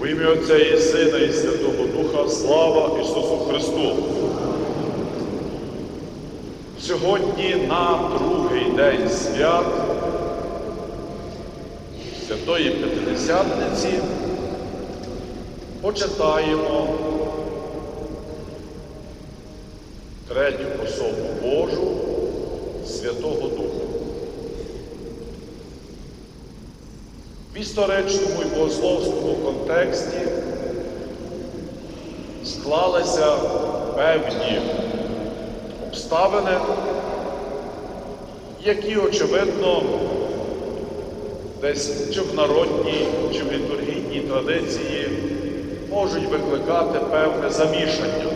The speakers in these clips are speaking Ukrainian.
В ім'я Отця і Сина, і Святого Духа, слава Ісусу Христу. Сьогодні на другий день свят Святої П'ятидесятниці почитаємо третю особу Божу Святого Духа. В історичному і богословському контексті склалися певні обставини, які, очевидно, десь чи в народній, чи в літургійній традиції можуть викликати певне замішання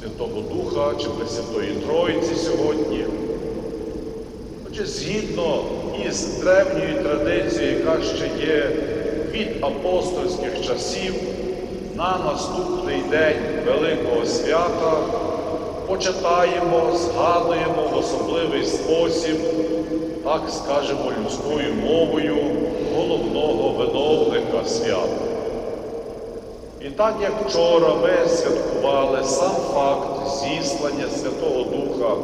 Святого Духа чи Пресвятої Троїці сьогодні. Отже, згідно із древньою традицією, яка ще є від апостольських часів, на наступний день Великого свята почитаємо, згадуємо в особливий спосіб, так скажемо людською мовою, головного виновника свята. І так як вчора ми святкували сам факт зіслання Святого Духа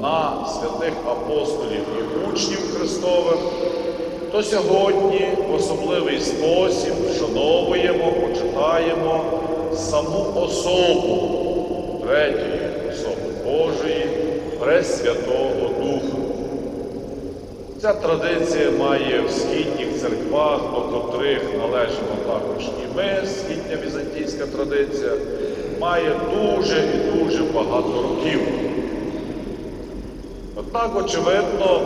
на святих апостолів і учнів Христових, то сьогодні в особливий спосіб вшановуємо, почитаємо саму особу третьої особи Божої, Пресвятого Духа. Ця традиція має в східніх церквах, до котрих належимо також і ми, східня візантійська традиція, має дуже і дуже багато років. Однак, очевидно,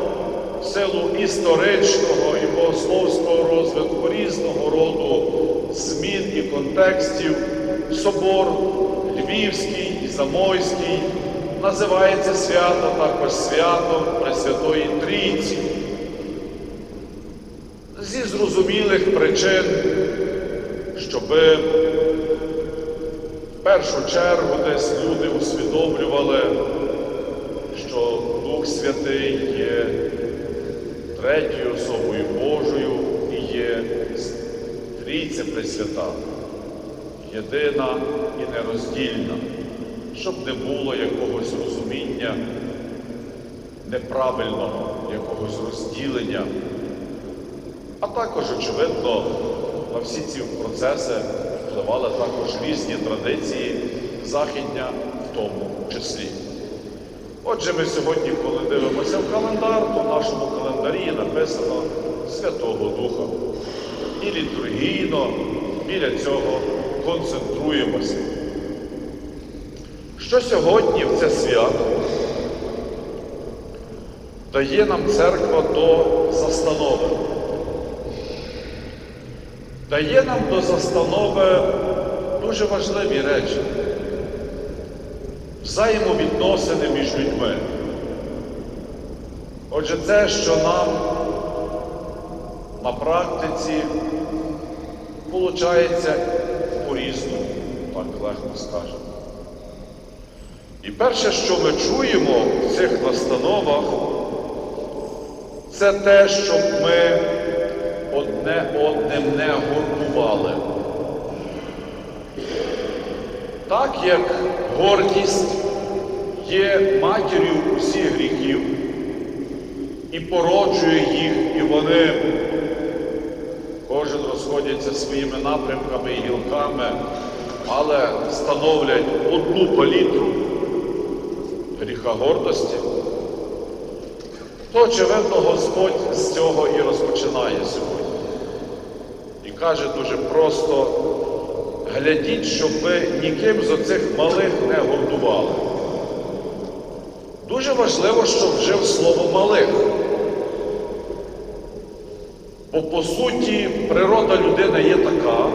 в силу історичного і богословського розвитку різного роду змін і контекстів, собор Львівський і Замойський називається свято також святом Пресвятої Трійці. Зі зрозумілих причин, щоби в першу чергу десь люди усвідомлювали, Святий є третьою особою Божою і є Трійця Пресвята, єдина і нероздільна, щоб не було якогось розуміння неправильного, якогось розділення. А також, очевидно, на всі ці процеси впливали також різні традиції західня в тому числі. Отже, ми сьогодні, коли дивимося в календар, то в нашому календарі написано Святого Духа. І літургійно біля цього концентруємося. Що сьогодні в це свято дає нам церква до застанови? Дає нам до застанови дуже важливі речі взаємовідносини між людьми. Отже, це, що нам на практиці виходить по-різному, так легко скажемо. І перше, що ми чуємо в цих настановах, це те, щоб ми одне одним не гордували. Так як гордість є матір'ю усіх гріхів і породжує їх, і вони кожен розходяться своїми напрямками і гілками, але становлять одну палітру гріха гордості, то, очевидно, Господь з цього і розпочинає сьогодні. І каже дуже просто, глядіть, щоб ви ніким з оцих малих не гордували. Дуже важливо, що вжив слово малих. Бо по суті природа людини є така,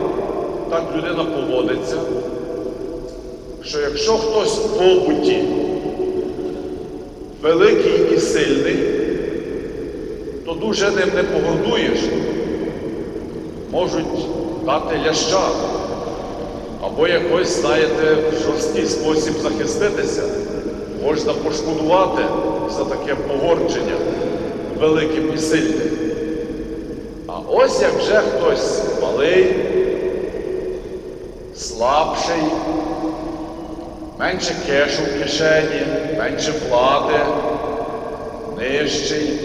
так людина поводиться, що якщо хтось в побуті великий і сильний, то дуже ним не погордуєш. Можуть дати ляща, або якось, знаєте, в жорсткий спосіб захиститися. Можна пошкодувати за таке погордження великим і сильним. А Ось як вже хтось малий, слабший, менше кешу в кишені, менше влади, нижчий,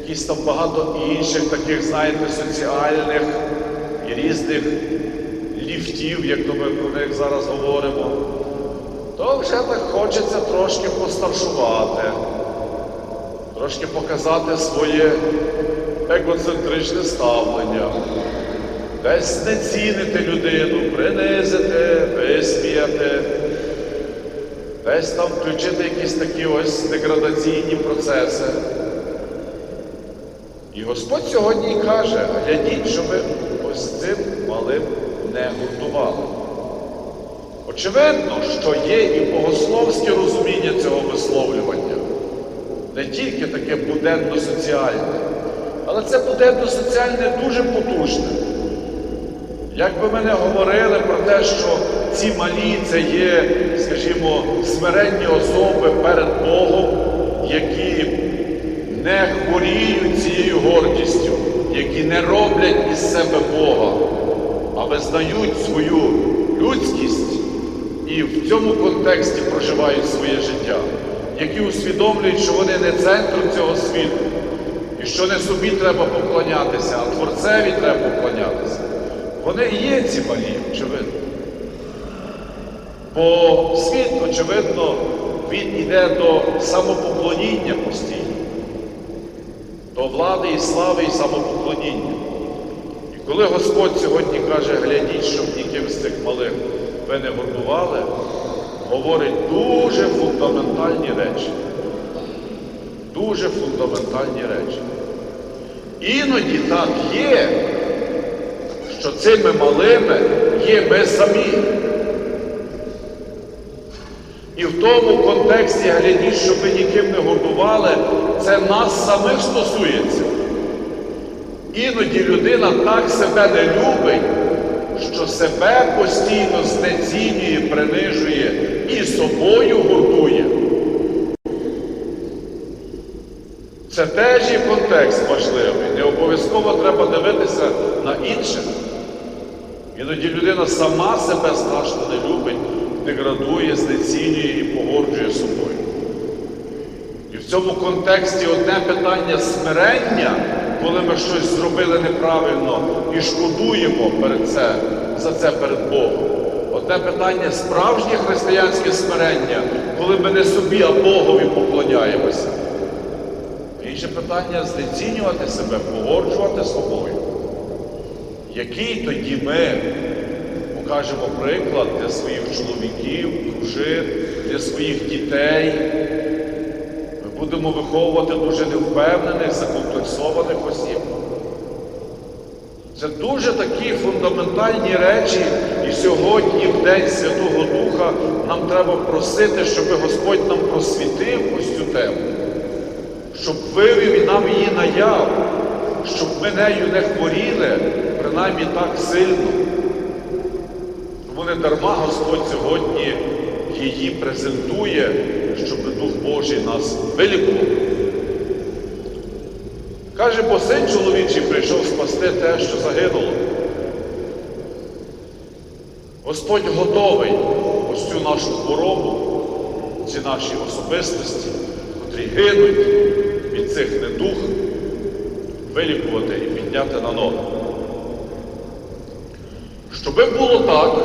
якісь там багато інших таких, знаєте, соціальних і різних ліфтів, як то ми про них зараз говоримо, то вже так хочеться трошки постаршувати, трошки показати своє егоцентричне ставлення, десь знецінити людину, принизити, висміяти, десь там включити якісь такі ось деградаційні процеси. І Господь сьогодні каже, глядіть, що ви ось цим малим не гуртували. Очевидно, що є і богословське розуміння цього висловлювання, не тільки таке буденно-соціальне, але це буденно-соціальне дуже потужне. Як би ми не говорили про те, що ці малі це є, скажімо, смиренні особи перед Богом, які не хворіють цією гордістю, які не роблять із себе Бога, а визнають свою людськість і в цьому контексті проживають своє життя, які усвідомлюють, що вони не центром цього світу, і що не собі треба поклонятися, а Творцеві треба поклонятися. Вони і є ці малі, очевидно. Бо світ, очевидно, він іде до самопоклоніння постійно, до влади і слави і самопоклоніння. І коли Господь сьогодні каже, глядіть, щоб ніким з цих малих ви не гордували, говорить дуже фундаментальні речі. Дуже фундаментальні речі. Іноді так є, що цими малими є ми самі. І в тому контексті глядіть, щоб ви ніким не гордували, це нас самих стосується. Іноді людина так себе не любить, що себе постійно знецінює, принижує і собою гордує. Це теж є контекст важливий. Не обов'язково треба дивитися на інших. Іноді людина сама себе страшно не любить, деградує, знецінює і погоджує собою. І в цьому контексті одне питання смирення, коли ми щось зробили неправильно і шкодуємо перед це, за це перед Богом. Одне питання справжнє християнське смирення, коли ми не собі, а Богові поклоняємося. Інше питання знецінювати себе, погоджувати з собою. Який тоді ми покажемо приклад для своїх чоловіків, дружин, для своїх дітей. Будемо виховувати дуже невпевнених, закомплексованих осіб. Це дуже такі фундаментальні речі, і сьогодні, в День Святого Духа, нам треба просити, щоб Господь нам просвітив ось цю тему, щоб вивів нам її наяв, щоб ми нею не хворіли, принаймні так сильно. Тому не дарма Господь сьогодні її презентує, щоб Дух Божий нас вилікував. Каже, бо син чоловічий прийшов спасти те, що загинуло. Господь готовий ось цю нашу хворобу, ці наші особистості, котрі гинуть від цих недух, вилікувати і підняти на ноги. Щоби було так,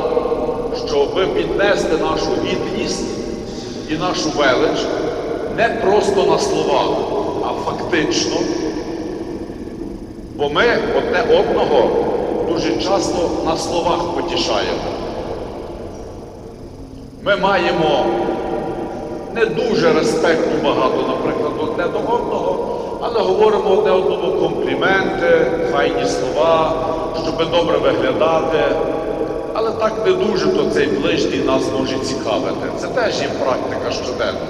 щоби піднести нашу гідність і нашу велич не просто на словах, а фактично. Бо ми одне одного дуже часто на словах потішаємо. Ми маємо не дуже респекту багато, наприклад, одне до одного, але говоримо одне одному компліменти, файні слова, щоб добре виглядати. Але так не дуже то цей ближній нас може цікавити. Це теж є практика щоденна.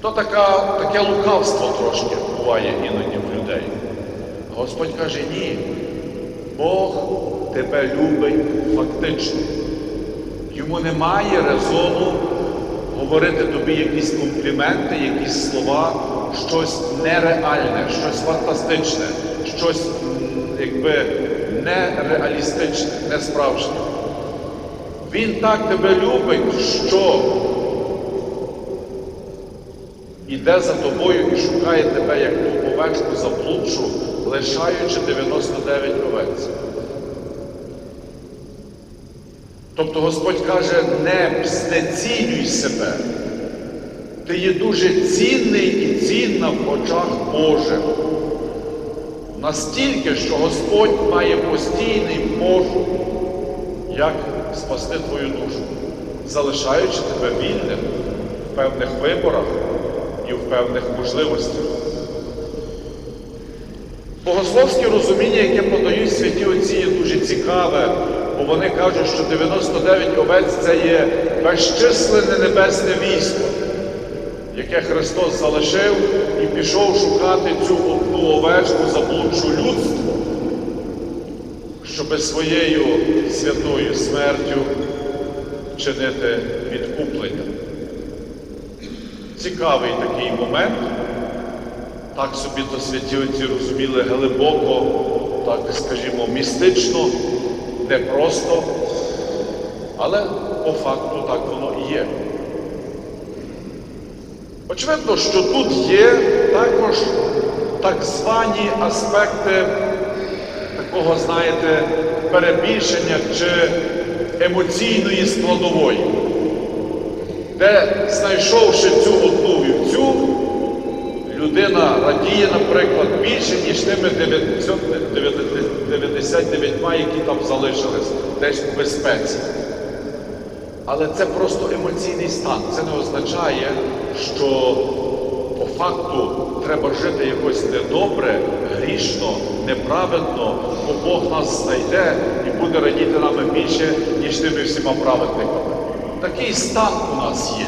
То така, таке лукавство трошки буває іноді в людей. Господь каже, ні. Бог тебе любить фактично. Йому немає резону говорити тобі якісь компліменти, якісь слова, щось нереальне, щось фантастичне, щось якби нереалістичне, несправжнє. Він так тебе любить, що іде за тобою і шукає тебе, як ту овечку заблудшу, лишаючи 99 овець. Тобто Господь каже, не знецінюй себе. Ти є дуже цінний і цінна в очах Божих. Настільки, що Господь має постійний пошук, як спасти твою душу, залишаючи тебе вільним в певних виборах і в певних можливостях. Богословське розуміння, яке подають святі отці, є дуже цікаве, бо вони кажуть, що 99 овець це є безчисленне небесне військо, яке Христос залишив і пішов шукати цю одну овечку заблудшу людство, щоби своєю святою смертю чинити відкуплення. Цікавий такий момент. Так собі то святі отці розуміли глибоко, так скажімо, містично, не просто, але по факту так воно і є. Очевидно, що тут є також так звані аспекти такого, знаєте, перебільшення чи емоційної складової, де, знайшовши цю одну вівцю, людина радіє, наприклад, більше, ніж тими 99, які там залишились десь у безпеці. Але це просто емоційний стан. Це не означає, що по факту треба жити якось недобре, грішно, неправедно, бо Бог нас знайде і буде радіти нами більше, ніж тими всіма праведниками. Такий стан у нас є.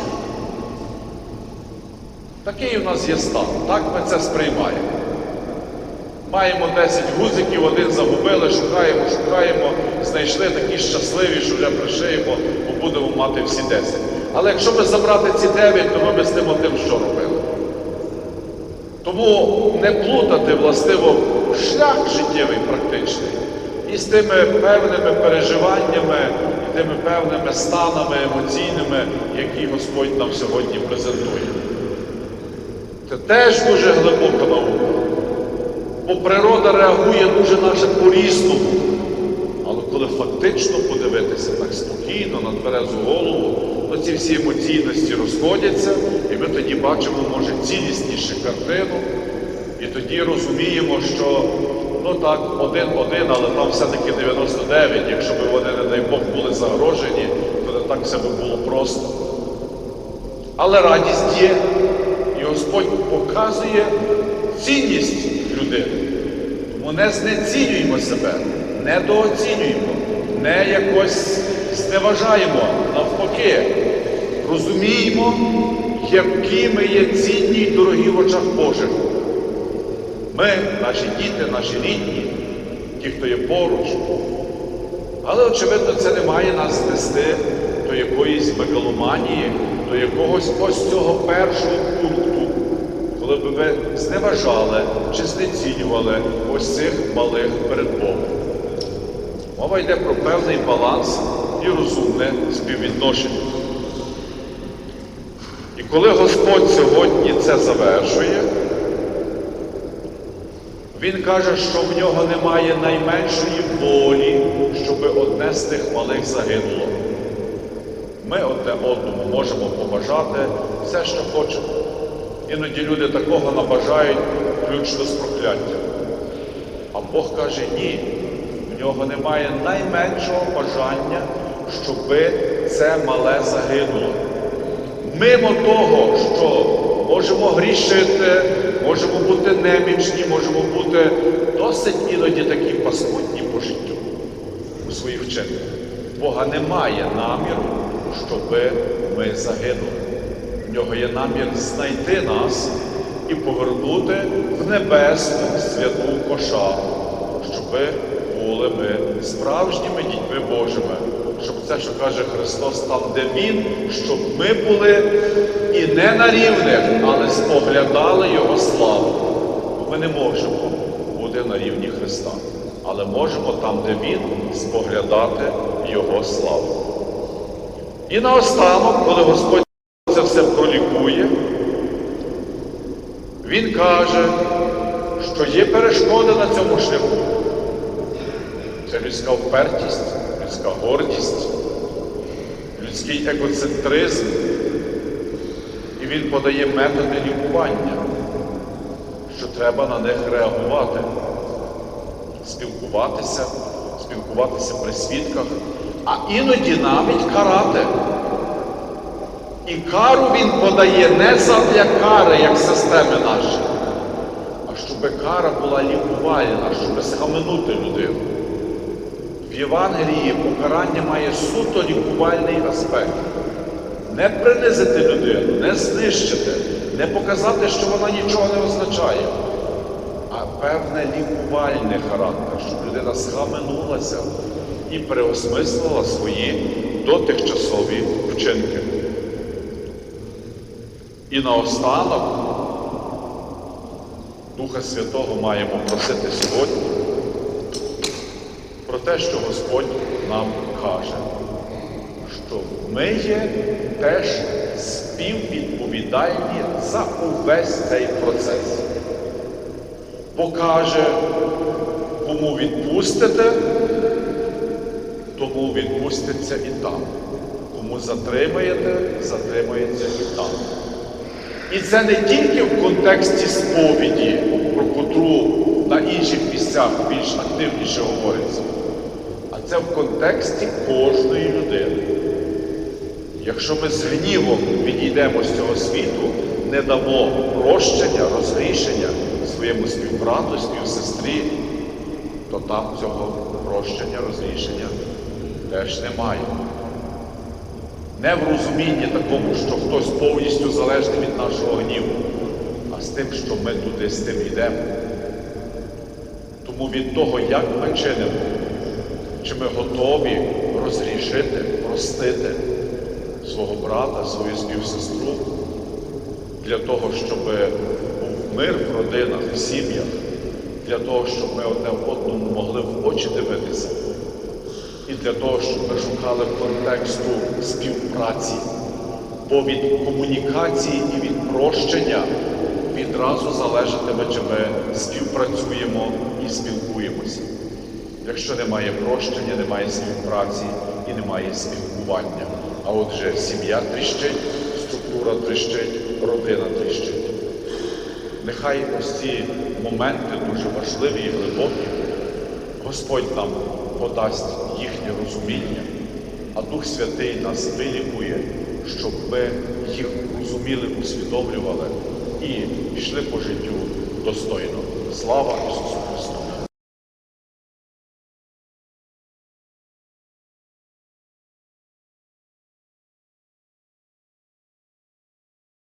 Такий у нас є стан. Так ми це сприймаємо. Маємо 10 гузиків, один загубили, шукаємо, шукаємо, знайшли такі щасливі, що вже пришиємо, бо будемо мати всі 10. Але якщо би забрати ці 9, то ми би з тим що робили? Тому не плутати властиво шлях життєвий практичний із тими певними переживаннями і тими певними станами емоційними, які Господь нам сьогодні презентує. Це теж дуже глибока наука. Бо природа реагує дуже наше по-різному. Але коли фактично подивитися так спокійно, на тверезу голову, то ці всі емоційності розходяться, і ми тоді бачимо, може, ціліснішу картину. І тоді розуміємо, що ну так, один-один, але там все-таки 99. Якщо б вони, не дай Бог, були загрожені, то не так все би було просто. Але радість є. І Господь показує цінність людини. Тому не знецінюємо себе, не дооцінюємо, не якось зневажаємо, навпаки, розуміємо, які ми є цінні й дорогі в очах Божих. Ми, наші діти, наші рідні, ті, хто є поруч. Але, очевидно, це не має нас нести до якоїсь мегаломанії, до якогось ось цього першого пункту, коли б ви зневажали чи знецінювали ось цих малих перед Богом. Мова йде про певний баланс і розумне співвідношення. І коли Господь сьогодні це завершує, Він каже, що в нього немає найменшої волі, щоб одне з тих малих загинуло. Ми одне одному можемо побажати все, що хочемо. Іноді люди такого набажають, включно з прокляттям. А Бог каже, ні, в нього немає найменшого бажання, щоби це мале загинуло. Мимо того, що можемо грішити, можемо бути немічні, можемо бути досить іноді такі паскудні по життю у своїх вчинках. Бога немає наміру, щоби ми загинули. В нього є намір знайти нас і повернути в небесну святу кошару, щоби були ми справжніми дітьми Божими, щоб це, що каже Христос, там, де Він, щоб ми були і не на рівних, але споглядали Його славу. Ми не можемо бути на рівні Христа, але можемо там, де Він, споглядати Його славу. І наостанок, коли Господь це все пролікує, Він каже, що є перешкоди на цьому шляху. Це людська впертість, людська гордість, людський егоцентризм. І він подає методи лікування, що треба на них реагувати, спілкуватися, спілкуватися при свідках, а іноді навіть карати. І кару він подає не задля кари, як системи наші, а щоб кара була лікувальна, щоб схаменути людину. В Євангелії покарання має суто лікувальний аспект. Не принизити людину, не знищити, не показати, що вона нічого не означає, а певне лікувальний характер, щоб людина схаменулася і переосмислила свої дотихчасові вчинки. І наостанок Духа Святого маємо просити сьогодні те, що Господь нам каже, що ми є теж співвідповідальні за увесь цей процес. Бо каже, кому відпустите, тому відпуститься і там. Кому затримаєте, затримається і там. І це не тільки в контексті сповіді, про котру на інших місцях більш активніше говориться, це в контексті кожної людини. Якщо ми з гнівом відійдемо з цього світу, не дамо прощення, розрішення своєму співбрату, співсестрі, то там цього прощення, розрішення теж немає. Не в розумінні такому, що хтось повністю залежний від нашого гніву, а з тим, що ми туди з тим йдемо. Тому від того, як ми чинимо, чи ми готові розрішити, простити свого брата, свою співсестру, для того, щоб був мир в родинах, в сім'ях, для того, щоб ми одне в одному могли в очі дивитися. І для того, щоб ми шукали контексту співпраці, бо від комунікації і від прощення відразу залежатиме, чи ми співпрацюємо і спілкуємося. Якщо немає прощення, немає співпраці і немає спілкування. А отже, сім'я тріщить, структура тріщить, родина тріщить. Нехай ось ці моменти дуже важливі і глибокі. Господь нам подасть їхнє розуміння, а Дух Святий нас вилікує, щоб ми їх розуміли, усвідомлювали і пішли по життю достойно. Слава Ісусу!